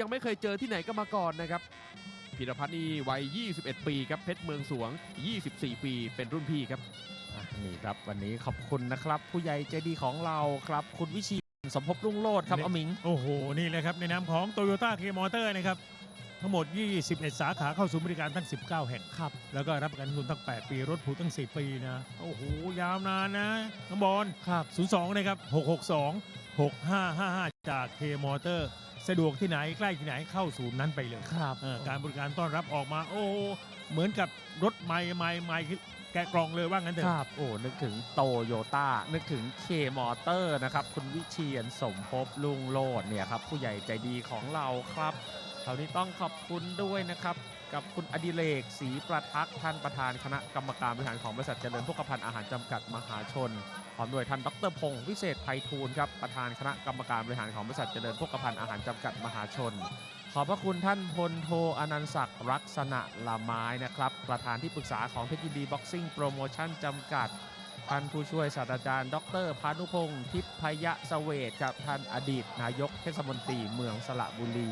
ยังไม่เคยเจอที่ไหนก็มาก่อนนะครับพีรพัฒน์นี่วัย 21 ปีครับเพชรเมืองสวง 24 ปีเป็นรุ่นพี่ครับอะนี่ครับวันนี้ขอบคุณนะครับ ผู้ใหญ่ใจดีของเราครับ คุณวิเชียรสมภพรุ่งโรจน์ครับนี่อมิง โอ้โห นี่เลยครับ ในนามของ Toyota K Motor นะครับ ทั้งหมด 21 สาขาเข้าสู่บริการทั้ง 19 แห่งครับ แล้วก็รับประกันคุณตั้ง 8 ปี รถผูตั้ง10ปีนะ โอ้โห ยาวนานนะน้องบอลครับ02 นะครับ 662 6555 จาก K Motor สะดวกที่ไหนใกล้ที่ไหนเข้าศูนย์นั้นไปเลยครับเออการบริการต้อนรับออกมา โอ้โหเหมือนกับรถใหม่ใหม่ใหม่แกะกล่องเลยว่างั้นเถคอะ รับโอ้นึกถึงโตโยต้านึกถึงเคมอเตอร์นะครับ คุณวิเชียรสมภพลุงโลดเนี่ยครับ ผู้ใหญ่ใจดีของเราครับคราวนี้ต้องขอบคุณด้วยนะครับ กับคุณอดิเรกศรีประทักษ์ท่านประธานคณะกรรมการบริหารของบริษัทเจริญพกพันธ์อาหารจำกัดมหาชนพร้อมด้วยท่านดรพงศ์วิเศษไพฑูรย์ครับประธานคณะกรรมการบริหารของบริษัทเจริญพกพันธ์อาหารจำกัดมหาชน ขอบพระคุณท่านพลโทอนันศักดิ์รักษณะละไม้นะครับ ประธานที่ปรึกษาของเพชรยินดีบ็อกซิ่งโปรโมชั่นจำกัดท่านผู้ช่วยศาสตราจารย์ ดรพานุพงศ์ทิพยเสเวตกับท่านอดีต นายกเทศมนตรีเมืองสระบุรี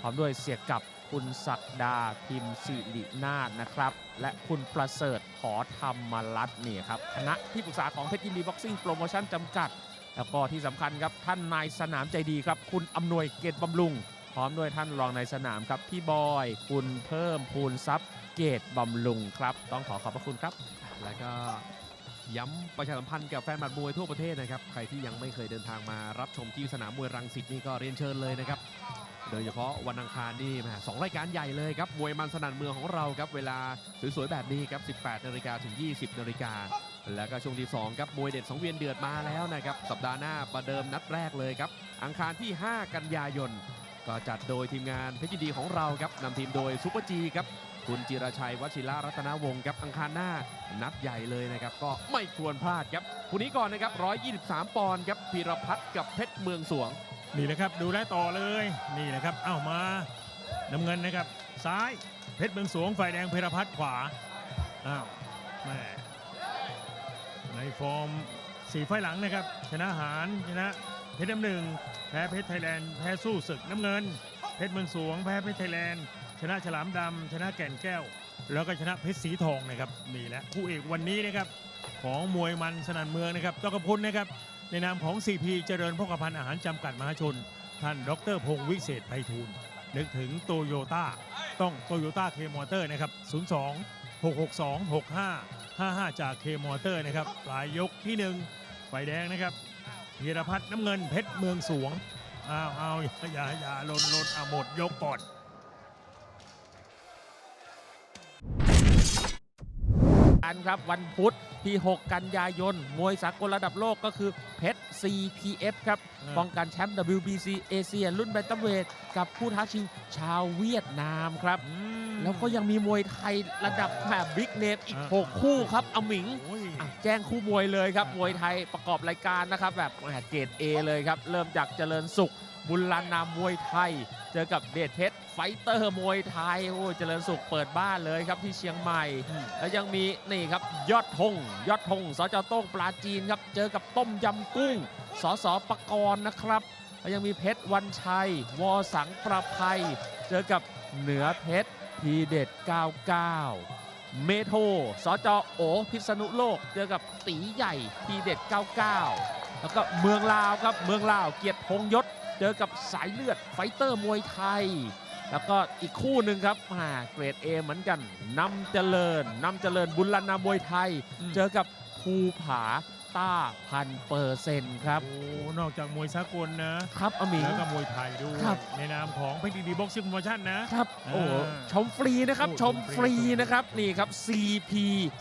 พร้อมด้วยเสียกับ คุณศักดาพิมพ์สิรินาถนะครับ และคุณประเสริฐหอธรรมรัตน์เนี่ยครับคณะที่ปรึกษาของเพชรยินดีบ็อกซิ่งโปรโมชั่นจำกัด แล้วก็ที่สำคัญครับท่านนายสนามใจดีครับ คุณอำนวยเกตบำรุง พร้อมด้วยท่านรองนายสนามครับ พี่บอย คุณเพิ่มพูนทรัพย์เกตบำรุงครับ ต้องขอขอบพระคุณครับแล้วก็ย้ำประชาสัมพันธ์กับแฟนบัตรมวยทั่วประเทศนะครับ ใครที่ยังไม่เคยเดินทางมารับชมที่สนามมวยรังสิตนี่ก็เรียนเชิญเลยนะครับ โดยเฉพาะวันอังคารนี่แหมสองรายการใหญ่เลยครับ มวยมันสนั่นเมืองของเราครับ เวลาสวยๆแบบนี้ครับ 18นาฬิกาถึง 20นาฬิกาแล้วก็ช่วงที่2ครับมวยเด็ดสองเวียนเดือดมาแล้วนะครับ สัปดาห์หน้าประเดิมนัดแรกเลยครับ อังคารที่ 5 กันยายน ก็จัดโดยทีมงานเพชรดีของเราครับนำทีมโดยซุปเปอร์จีครับคุณจิรชัยวชิระรัตนวงศ์ครับอังคารหน้านัดใหญ่เลยนะครับ ก็ไม่ควรพลาดครับคู่นี้ก่อนนะครับ 123 ปอนด์ครับพีรพัฒน์กับเพชรเมืองสวง นี่นะครับดูแลต่อเลยนี่นะครับเอ้ามาน้ำเงินนะครับ ซ้ายเพชรเมืองสวงฝ่ายแดงเพรพัฒน์ขวาอ้าวแม่ในฟอร์มสี่ไฟหลังนะครับ ชนะหารชนะเพชรน้ำหนึ่งแพ้เพชรไทยแลนด์แพ้สู้ศึกน้ำเงิน เพชรเมืองสวงแพ้เพชรไทยแลนด์ชนะฉลามดำชนะแก่นแก้ว แล้วก็ชนะเพชรสีทองนะครับนี่แหละคู่เอกวันนี้นะครับของมวยมันสนั่นเมืองนะครับต้องขอบคุณนะครับ ในนามของ CP เจริญพกพันธ์อาหารจำกัดมหาชน ท่านดรพงศ์วิเศษไพฑูรย์นึกถึงโตโยต้าต้องโตโยต้าเคมอเตอร์นะครับ 02 662 65 55 จากเคมอเตอร์นะครับปลายยกที่หนึ่งไฟแดงนะครับพีรพัฒน์น้ำเงินเพชรเมืองสวงอ้าวอ้าวอย่าอย่าลนลนอะหมดยกก่อนกันครับวันพุธ ที่ 6 กันยายน มวยสากลระดับโลกก็คือเพชร CPF ครับอ่าป้องกันแชมป์ WBC เอเชียรุ่นแบนตัมเวทกับผู้ท้าชิงชาวเวียดนามครับอืมแล้วก็ยังมีมวยไทยระดับแบบบิ๊กเนมอีกอ่า6คู่ครับอมิงโอ้ยอะแจ้งคู่มวยเลยครับอะมวยไทยประกอบรายการนะครับ แบบแหม่เกรด A เลยครับ เริ่มจากเจริญสุข บุญลานนามวยไทย เจอกับเดชเพชรไฟเตอร์มวยไทยโอ้เจริญสุขเปิดบ้านเลยครับที่เชียงใหม่ แล้วยังมีนี่ครับยอดธงยอดธงสจโต้งปลาจีนครับ เจอกับต้มยำกุ้งสสปกรณ์นะครับแล้วยังมีเพชรวันชัย วอสังประภัย เจอกับเหนือเพชรทีเด็ด 99 เมโทสจโอพิษณุโลก เจอกับตีใหญ่ทีเด็ด 99 แล้วก็เมืองลาวครับเมืองลาวเกียรติพงยศ เจอกับสายเลือดไฟเตอร์มวยไทย แล้วก็อีกคู่หนึ่งครับอ่าเกรด A เหมือนกันนำเจริญนำเจริญบุญลันนามวยไทยอืมเจอกับภูผา ต้าพันเปอร์เซ็นต์ครับ โอ้นอกจากมวยสากลนะครับอมิง แล้วก็มวยไทยด้วยครับ ในนามของเพชรดีดีบ็อกซิ่งโปรโมชั่นนะ ครับโอ้โหอ่าชมฟรีนะครับ โอ้ชมชมฟฟรีรี นะครับ นี่ครับ CP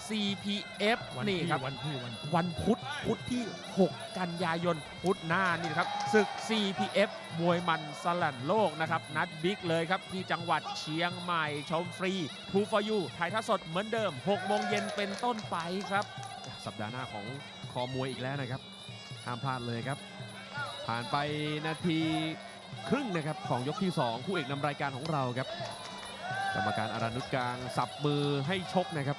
CPF วันนี่ที่ครับ วันที่วันที่วันพุธพุธที่ 6 กันยายนพุธหน้านี่นะครับศึก CPF มวยมันสลั่นโลกนะครับ นัดบิ๊กเลยครับ ที่จังหวัดเชียงใหม่ ชมฟรีทูฟอยูถ่ายทอดสดเหมือนเดิม 6 โมงเย็นเป็นต้นไปครับ สัปดาห์หน้าของ คอมวยอีกแล้วนะครับห้ามพลาดเลยครับ ผ่านไปนาทีครึ่งนะครับของยกที่ 2 คู่เอกนำรายการของเราครับ กรรมการอารานุชกลางสับมือให้ชกนะครับ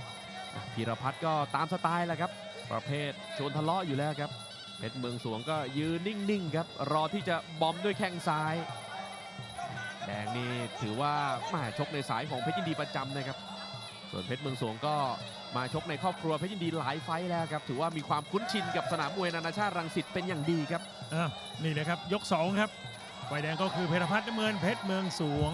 พีรพัฒน์ก็ตามสไตล์แหละครับ ประเภทชวนทะเลาะอยู่แล้วครับเพชรเมืองสวงก็ยืนนิ่งๆครับ รอที่จะบอมด้วยแข้งซ้าย แดงนี่ถือว่ามาชกในสายของเพชรยินดีประจำนะครับ ส่วนเพชรเมืองสวงก็มาชกในครอบครัวเพชรยินดีหลายไฟแล้วครับ ถือว่ามีความคุ้นชินกับสนามมวยนานาชาติรังสิตเป็นอย่างดีครับอ้าวนี่นะครับยก 2 ครับฝ่ายแดงก็คือเพชรพัฒน์น้ำเงินเพชรเมืองสวง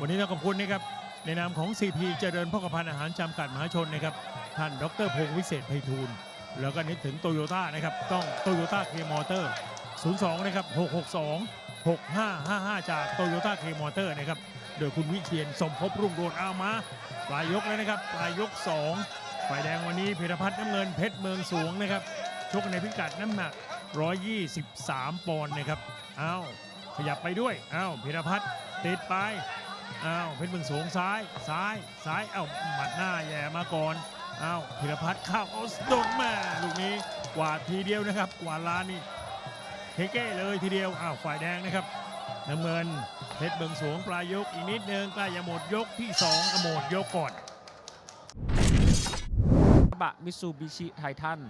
วันนี้เราขอบคุณนะครับในนามของ CP เจริญพกพันอาหารจำกัดมหาชนนะครับท่านดรพงศ์วิเศษไพฑูรย์แล้วก็นึกถึงโตโยต้านะครับต้องโตโยต้าเคมอเตอร์ 02 นะครับ 662 6555 จากโตโยต้าเคมอเตอร์นะครับ โดยคุณวิเชียนสมภพรุ่งโรจน์เอามาปลายยกแล้วนะครับปลายยก2ฝ่ายแดงวันนี้เพชรพัฒน์น้ำเงินเพชรเมืองสวงนะครับชกในพิกัดน้ำหนัก 123 ปอนด์นะครับอ้าวขยับไปด้วยอ้าวพิรพัฒน์ติดไปอ้าวเพชรเมืองสวงซ้ายซ้ายซ้ายเอ้าหมัดหน้าแย่มาก่อนอ้าวพิรพัฒน์เข้าเอาโดนแม่ลูกนี้กวาดทีเดียวนะครับ กวาดล้านนี่เก้เลยทีเดียวอ้าวฝ่ายแดงนะครับ น้ำเงินเพชรเมืองสวงปลายยกอีกนิดนึงใกล้จะหมดยกที่สองอะหมดยกก่อนกระบะมิซูบิชิไททัน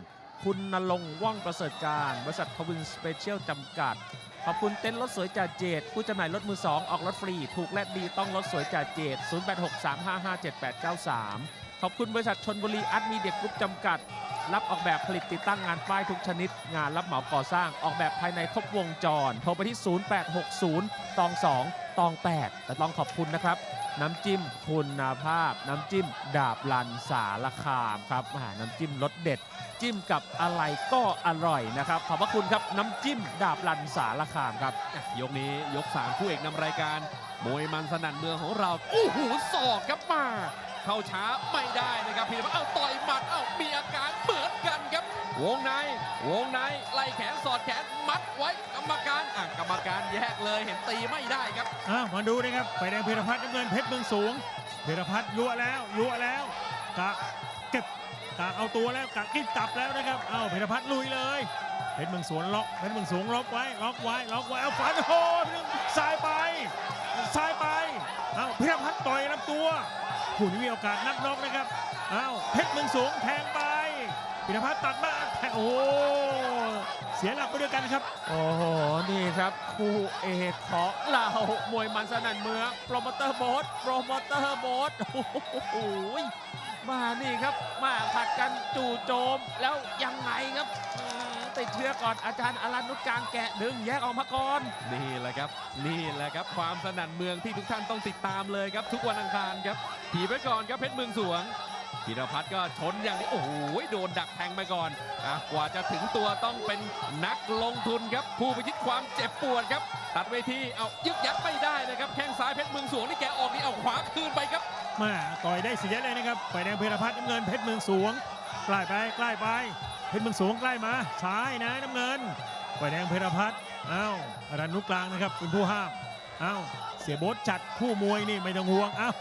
คุณนรงว่องประเสริฐการ บริษัททวินสเปเชียลจำกัด ขอบคุณเต็นท์รถสวยจ่าเจดผู้จำหน่ายรถมือ 2 ออกรถฟรี ถูกและดีต้องรถสวยจ่าเจด0863557893 ขอบคุณบริษัทชนบุรีอัดมีเด็กกรุ๊ปจำกัด รับออกแบบผลิตติดตั้งงานป้ายทุกชนิด งานรับเหมาก่อสร้างออกแบบภายในครบวงจร โทรไปที่ 0860 ตอง 2 ตอง 8 แต่ต้องขอบคุณนะครับ น้ำจิ้มคุณภาพ น้ำจิ้มดาบลันสารคามครับอ่าน้ำจิ้มรสเด็ด จิ้มกับอะไรก็อร่อยนะครับ ขอบพระคุณครับน้ำจิ้มดาบลันสารคามครับ ยกนี้ยกสามคู่เอกนำรายการมวยมันสนั่นเมืองของเราโอ้โหศอกครับมา เข้าช้าไม่ได้นะครับพีรพัฒน์เอาต่อยหมัดเอามีอาการเหมือนกันครับ วงใน วงในไล่แขนสอดแขนมัดไว้กรรมการอะกรรมการแยกเลยเห็นตีไม่ได้ครับอ้าวมาดูนะครับไฟแดงเพชรพัฒน์น้ำเงินเพชรเมืองสูงเพชรพัฒน์ยั่วแล้วยั่วแล้วกะเก็บกะเอาตัวแล้วกะกิ้จับแล้วนะครับอ้าวเพชรพัฒน์ลุยเลยเพชรเมืองสวนล็อกเพชรเมืองสูงล็อกไว้ล็อกไว้ล็อกไว้เอาฟันโอ้โหซ้ายไปซ้ายไปอ้าวเพชรพัฒน์ต่อยลำตัว ผู้นี้มีโอกาสนับน็อกนะครับอ้าวเพชรเมืองสูงแทงไปเพชรพัฒน์ตัดมาแทงโอ้โหเสียหลักไปด้วยกันครับ โอ้โห นี่ครับ คู่เอกของเรามวยมันสนั่นเมืองโปรโมเตอร์โบสโปรโมเตอร์โบสโอ้โหมานี่ครับ มาผัดกันจู่โจมแล้วยังไงครับ ติดเชื้อก่อนอาจารย์อรันนุชกลางแกะดึงแยกออกมาก่อน นี่แหละครับ นี่แหละครับ ความสนั่นเมืองที่ทุกท่านต้องติดตามเลยครับ ทุกวันอังคารครับถีบไว้ก่อนครับเพชรเมืองสวงพีรพัฒน์ก็ชนอย่างนี้โอ้โหโดนดักแทงไปก่อนอะกว่าจะถึงตัวต้องเป็นนักลงทุนครับ ผู้พิชิตความเจ็บปวดครับ ตัดเวทีเอายึกยักไม่ได้นะครับแข้งซ้ายเพชรเมืองสวงนี่แกออกนี่เอาขวาคืนไปครับมาต่อยได้เสียเลยนะครับไฟแดงเพชรพัฒน์น้ำเงินเพชรเมืองสวงใกล้ไปใกล้ไป เพชรเมืองสวงใกล้มาซ้ายนะน้ำเงินไฟแดงเพชรพัฒน์อ้าวอรันนุกลางนะครับเป็นผู้ห้ามอ้าวเสียโบทจัดคู่มวยนี่ไม่ต้องห่วงอ้าว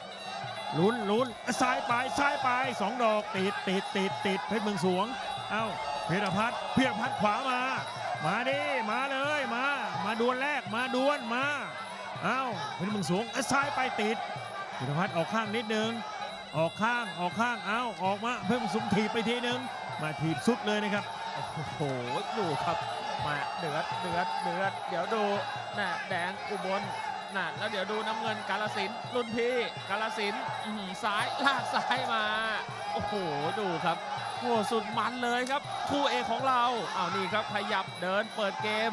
ลุ้นลุ้นซ้ายไปซ้ายไปสองดอกติดติดติดติดเพชรเมืองสวงอ้าวเพชรพัฒน์เพชรพัฒน์ขวามา มาดิมาเลยมา มาดวลแรกมาดวลมาอ้าวเพชรเมืองสวงซ้ายไปติดเพิรพัฒน์ออกข้างนิดนึงออกข้างออกข้างเอาออกมาเพิ่มสุมถีบไปทีนึง มาถีบสุดเลยนะครับ โอ้โหดูครับมาเดือดเดือดเดือดเดี๋ยวดูน่ะแดงอุบลน่ะแล้วเดี๋ยวดูน้ำเงินกาลสินธุ์รุ่นพี่กาลสินซ้ายลากซ้ายมา โอ้โหดูครับโอ้สุดมันเลยครับ คู่เอกของเราอ้าวนี่ครับขยับเดินเปิดเกม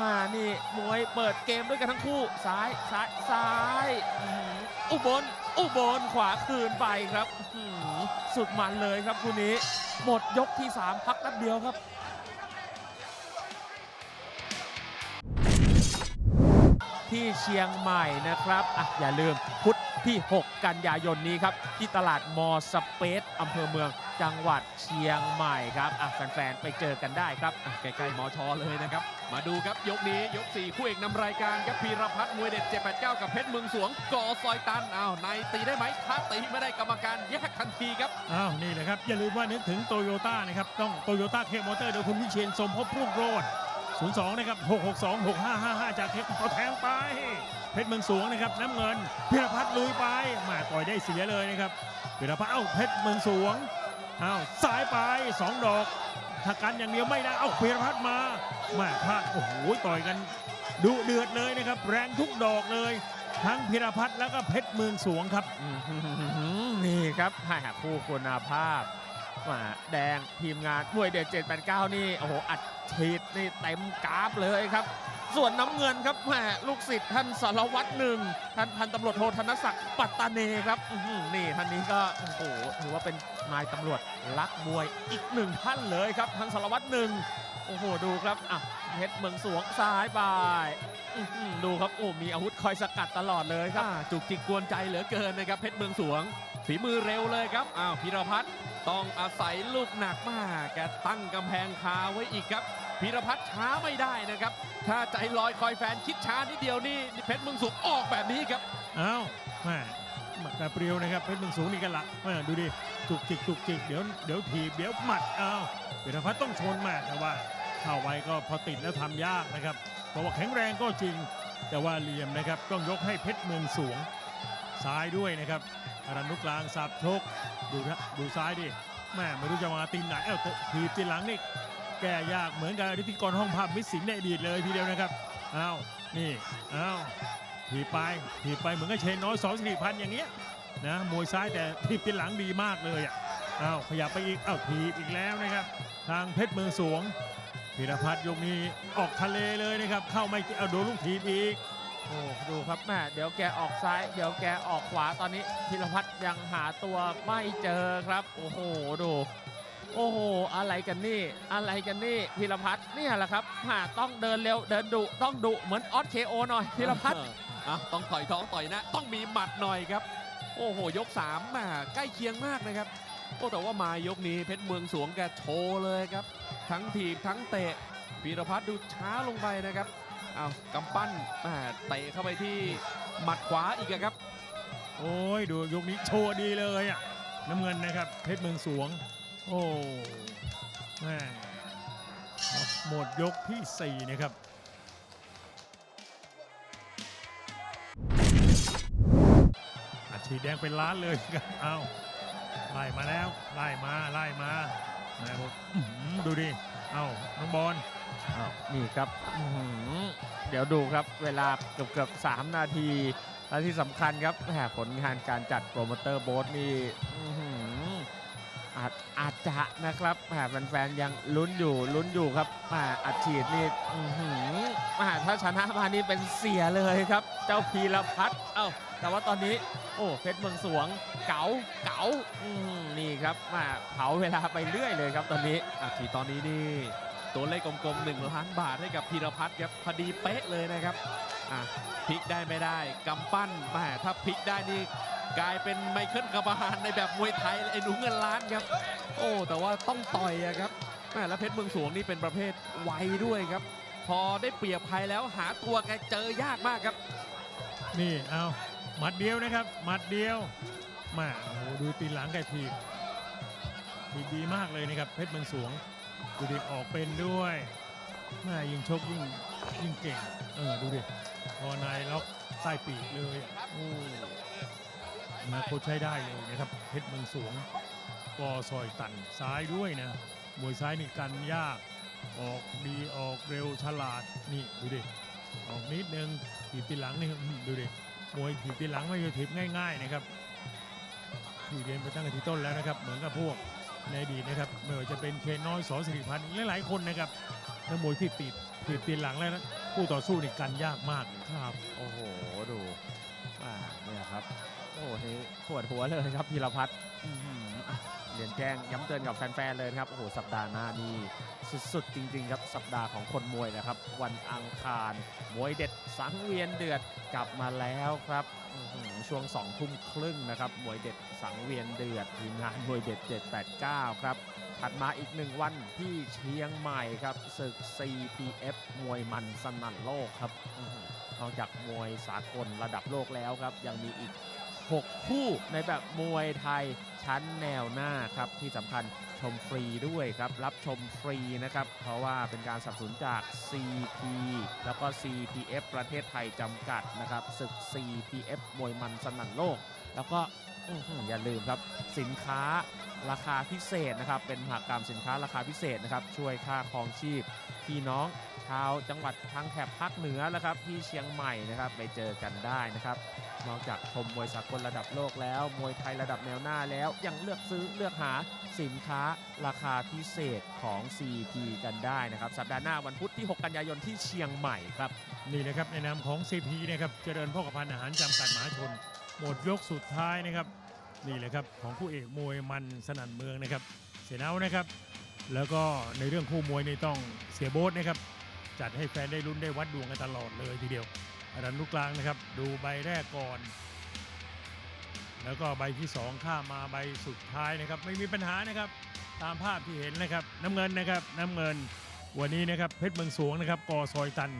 มานี่มวยเปิดเกมด้วยกันทั้งคู่ซ้ายซ้ายซ้าย อุบลอุบลขวาคืนไปครับ สุดมันเลยครับคู่นี้ หมดยกที่ 3 พักแป๊บเดียวครับ ที่เชียงใหม่นะครับอะอย่าลืมพุธที่ 6 กันยายนนี้ครับ ที่ตลาดมอสเปซอำเภอเมืองจังหวัดเชียงใหม่ครับอะแฟนๆ ไปเจอกันได้ครับอะใกล้ๆมอชอเลยนะครับ มาดูครับยกนี้ยก4คู่เอกนำรายการครับพีรพัฒน์มวยเด็ด789 กับเพชรเมืองสวงกอซอยตันอ้าวในตีได้ไหมถ้าตีไม่ได้กรรมการแยกทันทีครับอ้าวนี่แหละครับ อย่าลืมว่านึกถึงโตโยต้านะครับต้องโตโยต้าเคมอเตอร์โดยคุณวิเชียนสมภพรุ่งโรจน์02 นะครับ 662 6555 จากเทคเอาแทงไป เพชรเมืองสวงนะครับน้ำเงินพิรพัฒน์ลุยไปมาต่อยได้เสียเลยนะครับพิรพัฒน์เอ้าเพชรเมืองสวงอ้าวซ้ายไปสองดอก ถ้ากันอย่างเดียวไม่ได้ เอ้าพิรพัฒน์มามาพลาดโอ้โหต่อยกันดุเดือดเลยนะครับ แรงทุกดอกเลย ทั้งพิรพัฒน์แล้วก็เพชรเมืองสวงครับ นี่ครับหคู่คุณภาพมาแดงทีมงานมวยเด็ด789 นี่ โอ้โห อัดฉีดนี่เต็มกราฟเลยครับ ส่วนน้ำเงินครับแหม่ลูกศิษย์ท่านสารวัตรหนึ่งท่านพันตำรวจโทธนศักดิ์ปัตตาเนครับอื้อหือนี่ท่านนี้ก็โอ้โหถือว่าเป็นนายตำรวจรักมวยอีกหนึ่งท่านเลยครับท่านสารวัตรหนึ่งโอ้โหดูครับอะเพชรเมืองสวงซ้ายไปอื้อหือดูครับโอ้มีอาวุธคอยสกัดตลอดเลยครับ อ่าจุกจิกกวนใจเหลือเกินนะครับ เพชรเมืองสวง ฝีมือเร็วเลยครับอ้าวพีรพัฒน์ต้องอาศัยลูกหนักมากแกตั้งกำแพงคาไว้อีกครับ พีรพัฒน์ช้าไม่ได้นะครับ ถ้าใจลอยคอยแฟนคิดช้านิดเดียวนี่เพชรเมืองสวงออกแบบนี้ครับเอ้าแม่กระเปรียวนะครับเพชรเมืองสูงนี่กันละแม่ดูดิจุกจิกจุกจิกเดี๋ยวเดี๋ยวถีบเดี๋ยวหมัดเอ้าพิรพัฒน์ต้องชนแมาแต่ว่าเข้าไว้ก็พอติดแล้วทำยากนะครับเพราะว่าแข็งแรงก็จริง แต่ว่าเหลี่ยมนะครับต้องยกให้เพชรเมืองสวงซ้ายด้วยนะครับอารันนุกลางสับชกดูนะดูซ้ายดิแม่ไม่รู้จะมาตีนไหนเอ้าถีบตีหลังนี่ แก้ยากเหมือนกับพิธีกรห้องภาพมิสิงในอดีตเลยทีเดียวนะครับเอ้านี่เอ้าถีบไปถีบไปเหมือนกับเชนน้อยสองสิริพันอย่างเงี้ยนะมวยซ้ายแต่ถีบเป็นหลังดีมากเลยอะอ้าวขยับไปอีกอ้าวถีบอีกแล้วนะครับ ทางเพชรเมืองสวงพิรพัฒน์ยกนี้ออกทะเลเลยนะครับ เข้าไม่เอาโดนลูกถีบอีกโอ้ดูครับแม่เดี๋ยวแกออกซ้าย เดี๋ยวแกออกขวาตอนนี้พิรพัฒน์ยังหาตัวไม่เจอครับ โอ้โหดู โอ้โห อะไรกันนี่ อะไรกันนี่พิรพัฒน์เนี่ยแหละครับหาต้องเดินเร็วเดินดุต้องดุเหมือนออสเคโอหน่อยพิรพัฒน์เอออะต้องต่อยท้องต่อยหนะ ต้องมีหมัดหน่อยครับ โอ้โห ยก3ามแหมาใกล้เคียงมากนะครับโอ้แต่ว่ามายกนี้เพชรเมืองสวงแกโชว์เลยครับ ทั้งถีบทั้งเตะพีรพัฒน์ดูช้าลงไปนะครับอ้าวกำปั้นแหม่เตะเข้าไปที่หมัดขวาอีกอะครับ โอ้ยดูยกนี้โชว์ดีเลยอะน้ำเงินนะครับเพชรเมืองสวง โอ้แม่หมดยกที่สี่นะครับอัดฉีดแดงเป็นล้านเลยครับเอาไล่มาแล้วไล่มาไล่มาแม่บอกอื้อหือดูดิเอาน้องบอลอ้าวนี่ครับเดี๋ยวดูครับเวลาเกือบเกือบสามนาทีและที่สำคัญครับแหมผลงานการจัดโปรโมเตอร์โบ๊ทนี่ จอาจจะนะครับแหมแฟนๆยังลุ้นอยู่ลุ้นอยู่ครับแหมอัดฉีดนี่อื้อหือแหมถ้าชนะมานี่เป็นเสียเลยครับ เจ้าพีรพัฒน์เอ้าแต่ว่าตอนนี้ โอ้เพชรเมืองสวง เก๋าเก๋าอื้อหือนี่ครับแหมเผาเวลาไปเรื่อยเลยครับตอนนี้อาทีตอนนี้นี่ตัวเลขกลมๆ1ล้านบาทให้กับพีรพัฒน์ครับพอดีเป๊ะเลยนะครับ อะพลิกได้ไม่ได้กำปั้นแหมถ้าพลิกได้นี่กลายเป็นไมเคิลกาบาฮานในแบบมวยไทยเลยไอ้หนูเงินล้านครับ โอ้แต่ว่าต้องต่อยอะครับแหมแล้วเพชรเมืองสวงนี่เป็นประเภทไวด้วยครับ พอได้เปรียบภัยแล้วหาตัวแกเจอยากมากครับ นี่เอาหมัดเดียวนะครับหมัดเดียวแมาโอ้โหดูตีหลังแกทีบทีบดีมากเลยนะครับเพชรเมืองสวงดูดิออกเป็นด้วย แม่ยิงชกยิ่งยิ่งเก่ง เออดูดิพอนายล็อกใต้ปีกเลยอะโอ้อนาคตใช้ได้เลยนะครับเพชรเมืองสวงกอซอยตันซ้ายด้วยนะมวยซ้ายนี่กันยาก ออกดีออกเร็วฉลาดนี่ดูดิออกนิดนึงถีบตีหลังนี่ดูดิมวยถีบตีหลังไม่ใช่ถีบง่าย ๆนะครับที่เรียนไปตั้งแต่ที่ต้นแล้วนะครับ เหมือนกับพวกในอดีตนะครับไม่ว่าจะเป็นเคนน้อยสอสิริพันธ์หลายๆคนนะครับ นักมวยที่ติดถีบตีนหลังแล้วนะคู่ต่อสู้นี่กันยากมากครับ โอ้โหดูอ่าเนี่ยครับ โอ้โหนี่ปวดหัวเลยครับพีรพัฒน์อื้อหืออะเรียนแจ้งย้ำเตือนกับแฟนๆเลยนะครับโอ้โหสัปดาห์หน้านี่สุดๆ จริงๆครับสัปดาห์ของคนมวยนะครับ วันอังคารมวยเด็ดสังเวียนเดือดกลับมาแล้วครับอื้อหือ ช่วง2องทุ่มครึ่งนะครับมวยเด็ดสังเวียนเดือดทีมงานมวยเด็ด 789 ครับ ถัดมาอีกหนึ่งวันที่เชียงใหม่ครับศึก CPF มวยมันสนั่นโลกครับอื้อหือนอกจากมวยสากลระดับโลกแล้วครับ ยังมีอีก 6 คู่ในแบบมวยไทยชั้นแนวหน้าครับที่สำคัญ ชมฟรีด้วยครับ รับชมฟรีนะครับ เพราะว่าเป็นการสนับสนุนจาก CP แล้วก็ CPF ประเทศไทยจำกัดนะครับศึก CPF มวยมันสนั่นโลก แล้วก็อย่าลืมครับ สินค้าราคาพิเศษนะครับ เป็นมหากรรมสินค้าราคาพิเศษนะครับ ช่วยค่าครองชีพพี่น้อง ชาวจังหวัดทางแถบภาคเหนือแล้วครับที่เชียงใหม่นะครับไปเจอกันได้นะครับนอกจากชมมวยสากลระดับโลกแล้ว มวยไทยระดับแนวหน้าแล้ว ยังเลือกซื้อเลือกหาสินค้าราคาพิเศษของ CP กันได้นะครับ สัปดาห์หน้าวันพุธที่ 6 กันยายนที่เชียงใหม่ครับ นี่นะครับในนามของ CP นะครับเจริญพ่อกพันอาหารจำกัดมหาชน หมดยกสุดท้ายนะครับ นี่แหละครับของผู้เอกมวยมันสนั่นเมืองนะครับ เสนาวนะครับ แล้วก็ในเรื่องคู่มวยนี่ต้องเสียโบ๊ทนะครับ จัดให้แฟนได้ลุ้นได้วัดดวงกันตลอดเลยทีเดียวอันลูกกลางนะครับ ดูใบแรกก่อน แล้วก็ใบที่สองข้ามมาใบสุดท้ายนะครับ ไม่มีปัญหานะครับ ตามภาพที่เห็นนะครับ น้ำเงินนะครับ น้ำเงิน วันนี้นะครับเพชรเมืองสวงนะครับกอซอยตัน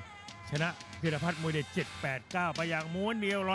ชนะพิรพัฒน์มวยเด็ด789 ไปอย่างม้วนเดียวร้อย